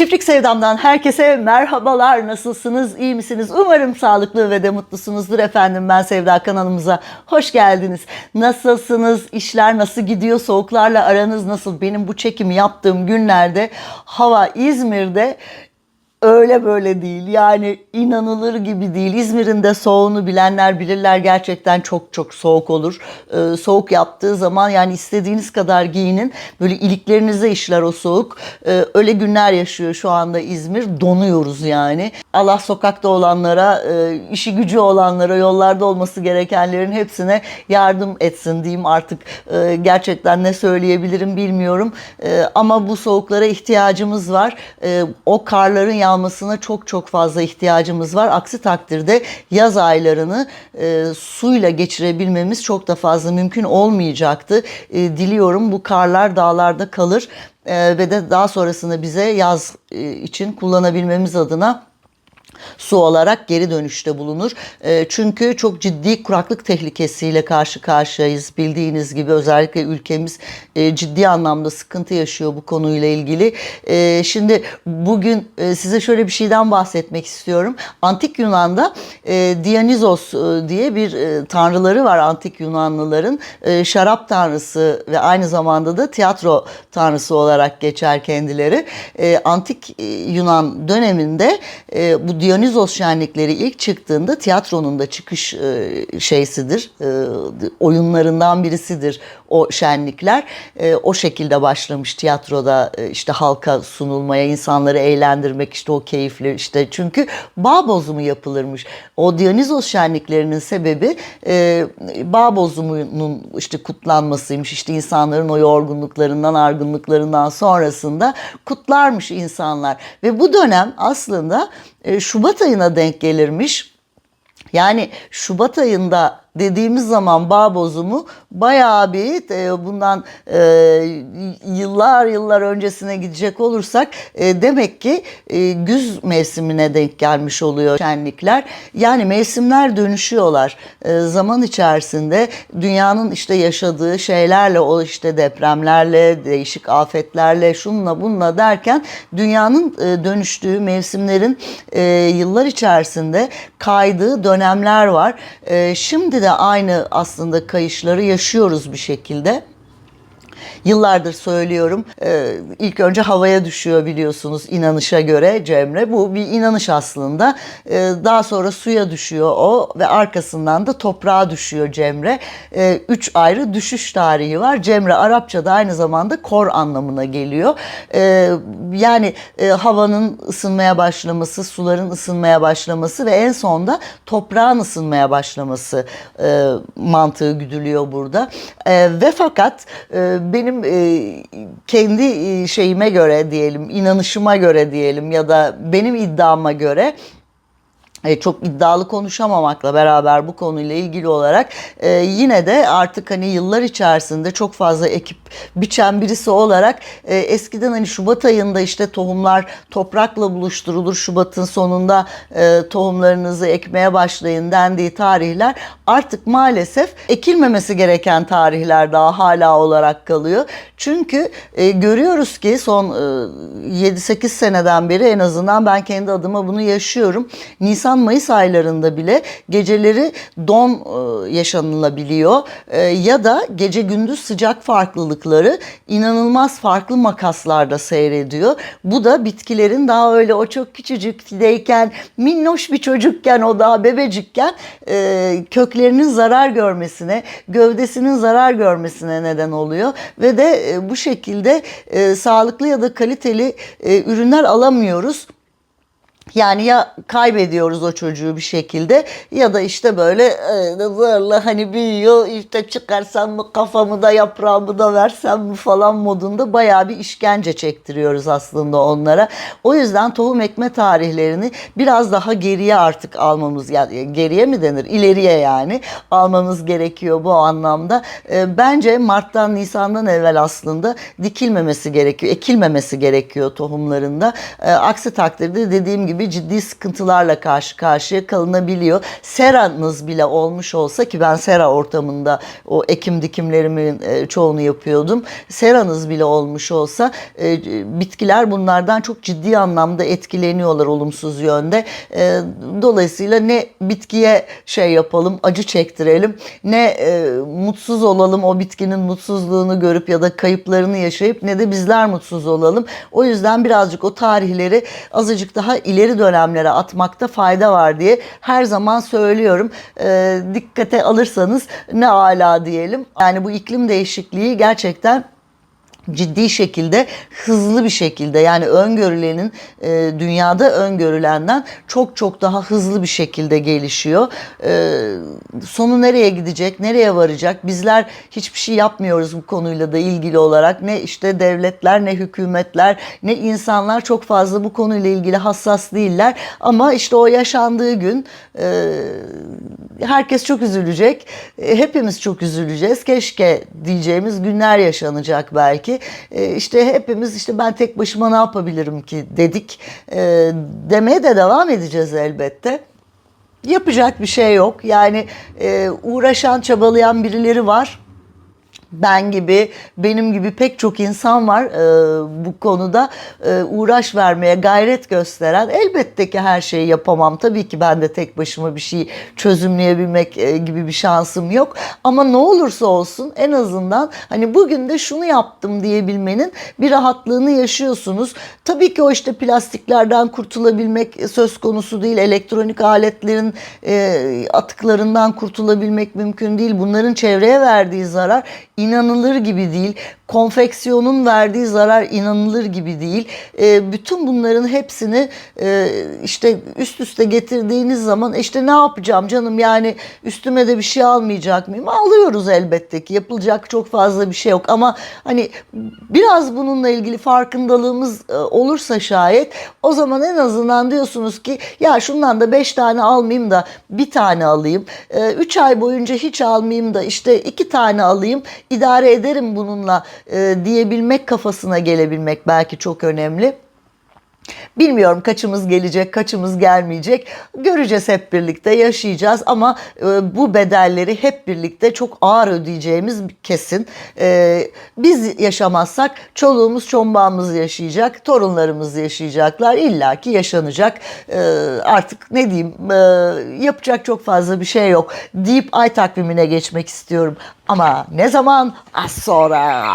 Çiftlik Sevdam'dan herkese merhabalar. Nasılsınız? İyi misiniz? Umarım sağlıklı ve de mutlusunuzdur efendim. Ben Sevda kanalımıza hoş geldiniz. Nasılsınız? İşler nasıl gidiyor? Soğuklarla aranız nasıl? Benim bu çekimi yaptığım günlerde hava İzmir'de öyle böyle değil. Yani inanılır gibi değil. İzmir'in de soğuğunu bilenler bilirler. Gerçekten çok çok soğuk olur. Ee, soğuk yaptığı zaman yani istediğiniz kadar giyinin. Böyle iliklerinize işler o soğuk. Ee, öyle günler yaşıyor şu anda İzmir. Donuyoruz yani. Allah sokakta olanlara, e, işi gücü olanlara, yollarda olması gerekenlerin hepsine yardım etsin diyeyim artık. e, gerçekten ne söyleyebilirim bilmiyorum. E, ama bu soğuklara ihtiyacımız var. E, o karların yağmasına çok çok fazla ihtiyacımız var. Aksi takdirde yaz aylarını e, suyla geçirebilmemiz çok da fazla mümkün olmayacaktı. E, diliyorum bu karlar dağlarda kalır e, ve de daha sonrasında bize yaz e, için kullanabilmemiz adına su olarak geri dönüşte bulunur. E, çünkü çok ciddi kuraklık tehlikesiyle karşı karşıyayız. Bildiğiniz gibi özellikle ülkemiz e, ciddi anlamda sıkıntı yaşıyor bu konuyla ilgili. E, şimdi bugün e, size şöyle bir şeyden bahsetmek istiyorum. Antik Yunan'da e, Dionysos e, diye bir tanrıları var Antik Yunanlıların. Şarap tanrısı ve aynı zamanda da tiyatro tanrısı olarak geçer kendileri. Antik Yunan döneminde bu Dionysos şenlikleri ilk çıktığında tiyatronun da çıkış e, şeysidir, e, oyunlarından birisidir o şenlikler. E, o şekilde başlamış tiyatroda işte halka sunulmaya, insanları eğlendirmek işte o keyifli işte çünkü bağ bozumu yapılırmış. O Dionysos şenliklerinin sebebi e, bağ bozumunun işte kutlanmasıymış. İşte insanların o yorgunluklarından, argınlıklarından sonrasında kutlarmış insanlar. Ve bu dönem aslında e, Şubat ayına denk gelirmiş. Yani Şubat ayında dediğimiz zaman bağ bozumu bayağı bir e, bundan e, yıllar yıllar öncesine gidecek olursak e, demek ki e, güz mevsimine denk gelmiş oluyor şenlikler. Yani mevsimler dönüşüyorlar. E, zaman içerisinde dünyanın işte yaşadığı şeylerle o işte depremlerle, değişik afetlerle, şunla bununla derken dünyanın e, dönüştüğü mevsimlerin e, yıllar içerisinde kaydığı dönemler var. E, şimdi de aynı aslında kayışları yaşıyoruz bir şekilde. Yıllardır söylüyorum. Ee, ilk önce havaya düşüyor biliyorsunuz inanışa göre Cemre. Bu bir inanış aslında. Ee, daha sonra suya düşüyor o ve arkasından da toprağa düşüyor Cemre. Ee, üç ayrı düşüş tarihi var. Cemre Arapçada aynı zamanda kor anlamına geliyor. Ee, yani e, havanın ısınmaya başlaması, suların ısınmaya başlaması ve en sonda toprağın ısınmaya başlaması e, mantığı güdülüyor burada. E, ve fakat e, benim e, kendi e, şeyime göre diyelim, inanışıma göre diyelim ya da benim iddiama göre çok iddialı konuşamamakla beraber bu konuyla ilgili olarak e, yine de artık hani yıllar içerisinde çok fazla ekip biçen birisi olarak e, eskiden hani Şubat ayında işte tohumlar toprakla buluşturulur. Şubat'ın sonunda e, tohumlarınızı ekmeye başlayın dendiği tarihler artık maalesef ekilmemesi gereken tarihler daha hala olarak kalıyor. Çünkü e, görüyoruz ki son e, 7-8 seneden beri en azından ben kendi adıma bunu yaşıyorum. Nisan Nisan-Mayıs aylarında bile geceleri don e, yaşanılabiliyor E, ya da gece gündüz sıcak farklılıkları inanılmaz farklı makaslarda seyrediyor. Bu da bitkilerin daha öyle o çok küçücükteyken minnoş bir çocukken o daha bebecikken e, köklerinin zarar görmesine, gövdesinin zarar görmesine neden oluyor ve de bu şekilde sağlıklı ya da kaliteli ürünler alamıyoruz. Yani ya kaybediyoruz o çocuğu bir şekilde ya da işte böyle e, zorla hani büyüyor işte çıkarsam mı kafamı da yaprağımı da versem mi falan modunda bayağı bir işkence çektiriyoruz aslında onlara. O yüzden tohum ekme tarihlerini biraz daha geriye artık almamız yani geriye mi denir ileriye yani almamız gerekiyor bu anlamda. E, bence Mart'tan Nisan'dan evvel aslında dikilmemesi gerekiyor ekilmemesi gerekiyor tohumlarında. E, aksi takdirde dediğim gibi gibi ciddi sıkıntılarla karşı karşıya kalınabiliyor. Seranız bile olmuş olsa ki ben sera ortamında o ekim dikimlerimin e, çoğunu yapıyordum. Seranız bile olmuş olsa e, bitkiler bunlardan çok ciddi anlamda etkileniyorlar olumsuz yönde. E, dolayısıyla ne bitkiye şey yapalım, acı çektirelim, ne e, mutsuz olalım o bitkinin mutsuzluğunu görüp ya da kayıplarını yaşayıp ne de bizler mutsuz olalım. O yüzden birazcık o tarihleri azıcık daha ileri dönemlere atmakta fayda var diye her zaman söylüyorum. E, dikkate alırsanız ne ala diyelim. Yani bu iklim değişikliği gerçekten ciddi şekilde hızlı bir şekilde yani öngörülenin e, dünyada öngörülenden çok çok daha hızlı bir şekilde gelişiyor. E, sonu nereye gidecek, nereye varacak? Bizler hiçbir şey yapmıyoruz bu konuyla da ilgili olarak. Ne işte devletler, ne hükümetler, ne insanlar çok fazla bu konuyla ilgili hassas değiller. Ama işte o yaşandığı gün e, herkes çok üzülecek. E, hepimiz çok üzüleceğiz. Keşke diyeceğimiz günler yaşanacak belki. E, işte hepimiz işte ben tek başıma ne yapabilirim ki dedik. E, demeye de devam edeceğiz elbette. Yapacak bir şey yok. Yani e, uğraşan, çabalayan birileri var ben gibi, benim gibi pek çok insan var e, bu konuda e, uğraş vermeye gayret gösteren. Elbette ki her şeyi yapamam. Tabii ki ben de tek başıma bir şey çözümleyebilmek e, gibi bir şansım yok. Ama ne olursa olsun en azından hani bugün de şunu yaptım diyebilmenin bir rahatlığını yaşıyorsunuz. Tabii ki o işte plastiklerden kurtulabilmek söz konusu değil. Elektronik aletlerin e, atıklarından kurtulabilmek mümkün değil. Bunların çevreye verdiği zarar inanılır gibi değil. Konfeksiyonun verdiği zarar inanılır gibi değil. E, bütün bunların hepsini e, işte üst üste getirdiğiniz zaman işte ne yapacağım canım yani üstüme de bir şey almayacak mıyım? Alıyoruz elbette ki. Yapılacak çok fazla bir şey yok ama hani biraz bununla ilgili farkındalığımız e, olursa şayet o zaman en azından diyorsunuz ki ya şundan da beş tane almayayım da bir tane alayım. E, üç ay boyunca hiç almayayım da işte iki tane alayım idare ederim bununla e, diyebilmek kafasına gelebilmek belki çok önemli. Bilmiyorum kaçımız gelecek, kaçımız gelmeyecek. Göreceğiz hep birlikte, yaşayacağız ama e, bu bedelleri hep birlikte çok ağır ödeyeceğimiz kesin. E, biz yaşamazsak çoluğumuz, çombağımız yaşayacak, torunlarımız yaşayacaklar. İlla ki yaşanacak. E, artık ne diyeyim, e, yapacak çok fazla bir şey yok deyip ay takvimine geçmek istiyorum. Ama ne zaman? Az sonra.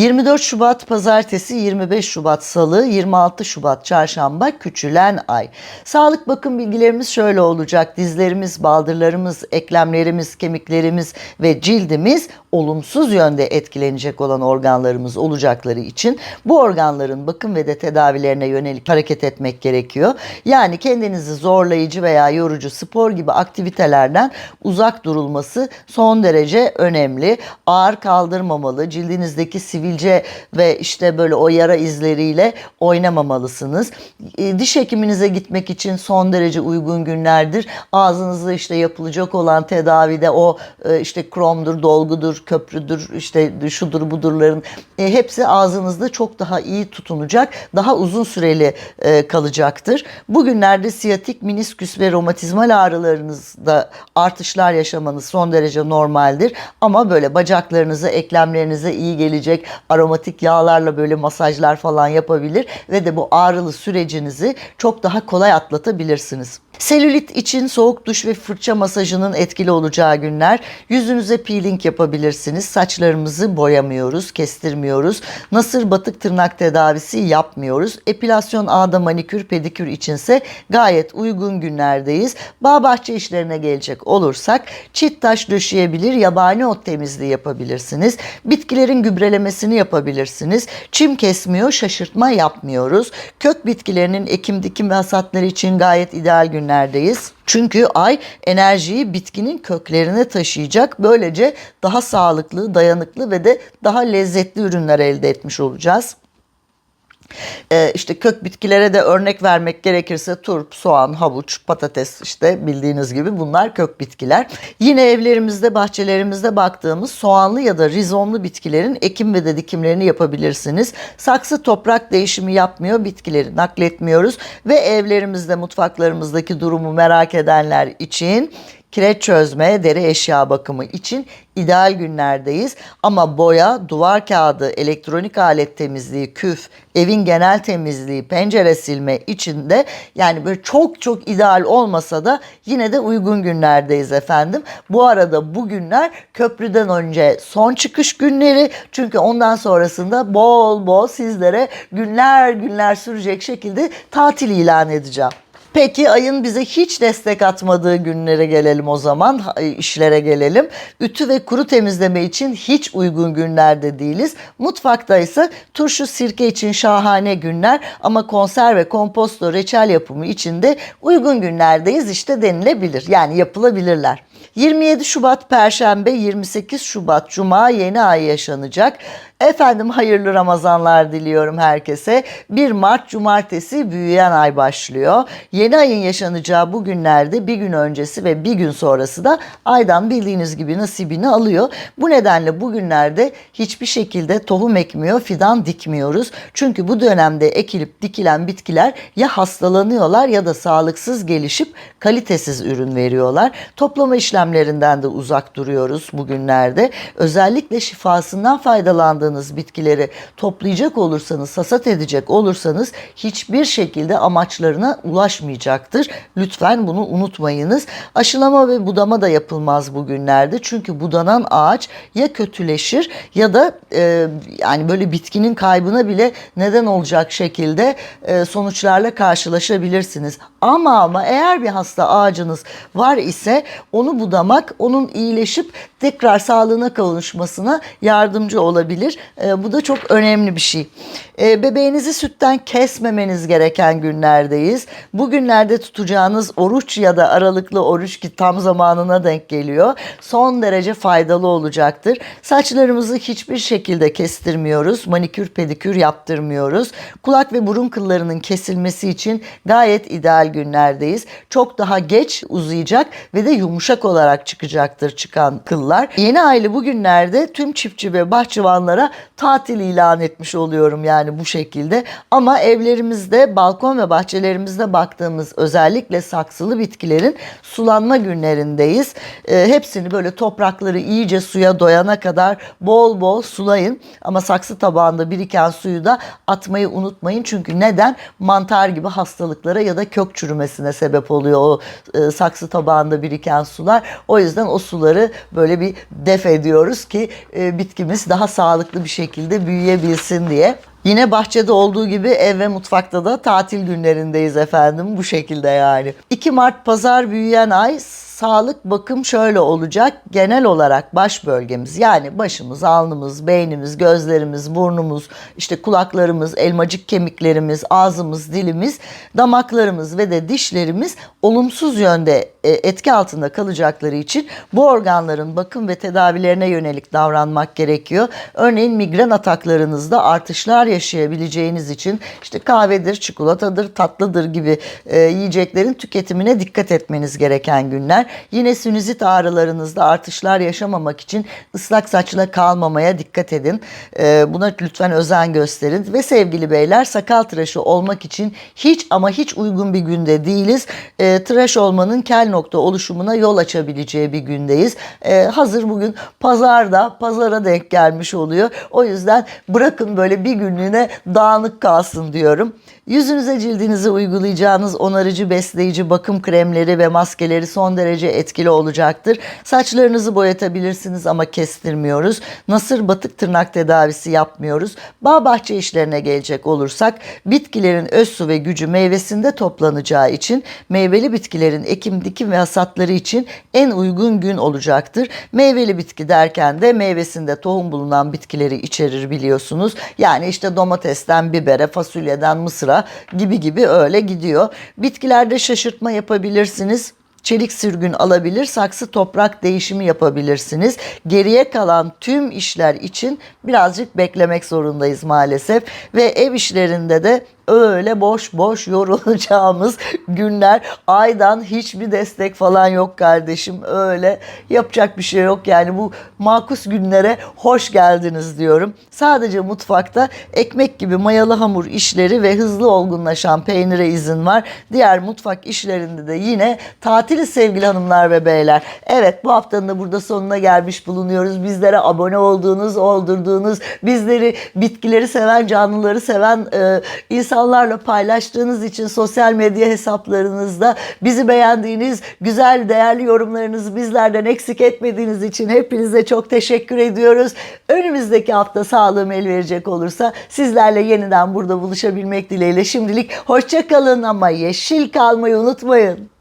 24 Şubat Pazartesi, 25 Şubat Salı, 26 Şubat Çarşamba küçülen ay. Sağlık bakım bilgilerimiz şöyle olacak. Dizlerimiz, baldırlarımız, eklemlerimiz, kemiklerimiz ve cildimiz olumsuz yönde etkilenecek olan organlarımız olacakları için bu organların bakım ve de tedavilerine yönelik hareket etmek gerekiyor. Yani kendinizi zorlayıcı veya yorucu spor gibi aktivitelerden uzak durulması son derece önemli. Ağır kaldırmamalı, cildinizdeki sivilce ve işte böyle o yara izleriyle oynamamalısınız. E, Diş hekiminize gitmek için son derece uygun günlerdir. Ağzınızda işte yapılacak olan tedavide o e, işte kromdur, dolgudur, köprüdür, işte şudur budurların e, hepsi ağzınızda çok daha iyi tutunacak, daha uzun süreli e, kalacaktır. Bugünlerde siyatik, minisküs ve romatizmal ağrılarınızda artışlar yaşamanız son derece normaldir. Ama böyle bacaklarınıza, eklemlerinize iyi gelecek aromatik yağlarla böyle masajlar falan yapabilir ve de bu ağrılı sürecinizi çok daha kolay atlatabilirsiniz. Selülit için soğuk duş ve fırça masajının etkili olacağı günler. Yüzünüze peeling yapabilirsiniz. Saçlarımızı boyamıyoruz, kestirmiyoruz. Nasır batık tırnak tedavisi yapmıyoruz. Epilasyon ağda manikür pedikür içinse gayet uygun günlerdeyiz. Bağ bahçe işlerine gelecek olursak çit taş döşeyebilir, yabani ot temizliği yapabilirsiniz. Bitkilerin gübrelemesini yapabilirsiniz. Çim kesmiyor, şaşırtma yapmıyoruz. Kök bitkilerinin ekim dikim ve hasatları için gayet ideal günlerdeyiz. Çünkü ay enerjiyi bitkinin köklerine taşıyacak. Böylece daha sağlıklı, dayanıklı ve de daha lezzetli ürünler elde etmiş olacağız. Ee, işte kök bitkilere de örnek vermek gerekirse turp, soğan, havuç, patates işte bildiğiniz gibi bunlar kök bitkiler. Yine evlerimizde, bahçelerimizde baktığımız soğanlı ya da rizomlu bitkilerin ekim ve de dikimlerini yapabilirsiniz. Saksı toprak değişimi yapmıyor, bitkileri nakletmiyoruz ve evlerimizde, mutfaklarımızdaki durumu merak edenler için kireç çözme, deri eşya bakımı için ideal günlerdeyiz. Ama boya, duvar kağıdı, elektronik alet temizliği, küf, evin genel temizliği, pencere silme için de yani böyle çok çok ideal olmasa da yine de uygun günlerdeyiz efendim. Bu arada bu günler köprüden önce son çıkış günleri. Çünkü ondan sonrasında bol bol sizlere günler günler sürecek şekilde tatil ilan edeceğim. Peki ayın bize hiç destek atmadığı günlere gelelim o zaman, işlere gelelim. Ütü ve kuru temizleme için hiç uygun günlerde değiliz. Mutfakta ise turşu sirke için şahane günler ama konserve, komposto, reçel yapımı için de uygun günlerdeyiz işte denilebilir. Yani yapılabilirler. 27 Şubat Perşembe, 28 Şubat Cuma yeni ay yaşanacak. Efendim hayırlı Ramazanlar diliyorum herkese. 1 Mart Cumartesi büyüyen ay başlıyor. Yeni ayın yaşanacağı bu günlerde bir gün öncesi ve bir gün sonrası da aydan bildiğiniz gibi nasibini alıyor. Bu nedenle bu günlerde hiçbir şekilde tohum ekmiyor, fidan dikmiyoruz. Çünkü bu dönemde ekilip dikilen bitkiler ya hastalanıyorlar ya da sağlıksız gelişip kalitesiz ürün veriyorlar. Toplama işlemlerinden de uzak duruyoruz bugünlerde. Özellikle şifasından faydalandığınız bitkileri toplayacak olursanız, hasat edecek olursanız hiçbir şekilde amaçlarına ulaşmayacaktır. Lütfen bunu unutmayınız. Aşılama ve budama da yapılmaz bugünlerde. Çünkü budanan ağaç ya kötüleşir ya da e, yani böyle bitkinin kaybına bile neden olacak şekilde e, sonuçlarla karşılaşabilirsiniz. Ama ama eğer bir hasta ağacınız var ise onu budamak, onun iyileşip tekrar sağlığına kavuşmasına yardımcı olabilir. E, bu da çok önemli bir şey. E, bebeğinizi sütten kesmemeniz gereken günlerdeyiz. Bugünlerde tutacağınız oruç ya da aralıklı oruç ki tam zamanına denk geliyor. Son derece faydalı olacaktır. Saçlarımızı hiçbir şekilde kestirmiyoruz. Manikür pedikür yaptırmıyoruz. Kulak ve burun kıllarının kesilmesi için gayet ideal günlerdeyiz. Çok daha geç uzayacak ve de yumuşak olarak çıkacaktır çıkan kıllar. Yeni aylı bugünlerde tüm çiftçi ve bahçıvanlara tatil ilan etmiş oluyorum yani bu şekilde. Ama evlerimizde, balkon ve bahçelerimizde baktığımız özellikle saksılı bitkilerin sulanma günlerindeyiz. E, hepsini böyle toprakları iyice suya doyana kadar bol bol sulayın. Ama saksı tabağında biriken suyu da atmayı unutmayın. Çünkü neden? Mantar gibi hastalıklara ya da kök çürümesine sebep oluyor o e, saksı tabağında biriken sular. O yüzden o suları böyle bir def ediyoruz ki e, bitkimiz daha sağlıklı bir şekilde büyüyebilsin diye. Yine bahçede olduğu gibi ev ve mutfakta da tatil günlerindeyiz efendim bu şekilde yani. 2 Mart pazar büyüyen ay sağlık bakım şöyle olacak. Genel olarak baş bölgemiz yani başımız, alnımız, beynimiz, gözlerimiz, burnumuz, işte kulaklarımız, elmacık kemiklerimiz, ağzımız, dilimiz, damaklarımız ve de dişlerimiz olumsuz yönde e, etki altında kalacakları için bu organların bakım ve tedavilerine yönelik davranmak gerekiyor. Örneğin migren ataklarınızda artışlar yaşayabileceğiniz için işte kahvedir, çikolatadır, tatlıdır gibi e, yiyeceklerin tüketimine dikkat etmeniz gereken günler. Yine sinüzit ağrılarınızda artışlar yaşamamak için ıslak saçla kalmamaya dikkat edin. E, buna lütfen özen gösterin. Ve sevgili beyler sakal tıraşı olmak için hiç ama hiç uygun bir günde değiliz. E, tıraş olmanın kel nokta oluşumuna yol açabileceği bir gündeyiz. E, hazır bugün pazarda, pazara denk gelmiş oluyor. O yüzden bırakın böyle bir günlüğüne dağınık kalsın diyorum. Yüzünüze cildinize uygulayacağınız onarıcı, besleyici bakım kremleri ve maskeleri son derece etkili olacaktır. Saçlarınızı boyatabilirsiniz ama kestirmiyoruz. Nasır batık tırnak tedavisi yapmıyoruz. Bağ bahçe işlerine gelecek olursak bitkilerin öz su ve gücü meyvesinde toplanacağı için meyveli bitkilerin ekim, dikim ve hasatları için en uygun gün olacaktır. Meyveli bitki derken de meyvesinde tohum bulunan bitkileri içerir biliyorsunuz. Yani işte domatesten bibere, fasulyeden mısıra gibi gibi öyle gidiyor. Bitkilerde şaşırtma yapabilirsiniz. çelik sürgün alabilir, saksı toprak değişimi yapabilirsiniz. Geriye kalan tüm işler için birazcık beklemek zorundayız maalesef. Ve ev işlerinde de öyle boş boş yorulacağımız günler. Aydan hiçbir destek falan yok kardeşim. Öyle yapacak bir şey yok. Yani bu makus günlere hoş geldiniz diyorum. Sadece mutfakta ekmek gibi mayalı hamur işleri ve hızlı olgunlaşan peynire izin var. Diğer mutfak işlerinde de yine tatili sevgili hanımlar ve beyler. Evet bu haftanın da burada sonuna gelmiş bulunuyoruz. Bizlere abone olduğunuz, oldurduğunuz, bizleri bitkileri seven, canlıları seven e, insanlarla paylaştığınız için sosyal medya hesaplarınızda bizi beğendiğiniz güzel değerli yorumlarınızı bizlerden eksik etmediğiniz için hepinize çok teşekkür ediyoruz. Önümüzdeki hafta sağlığım el verecek olursa sizlerle yeniden burada buluşabilmek dileğiyle şimdilik hoşça kalın ama yeşil kalmayı unutmayın.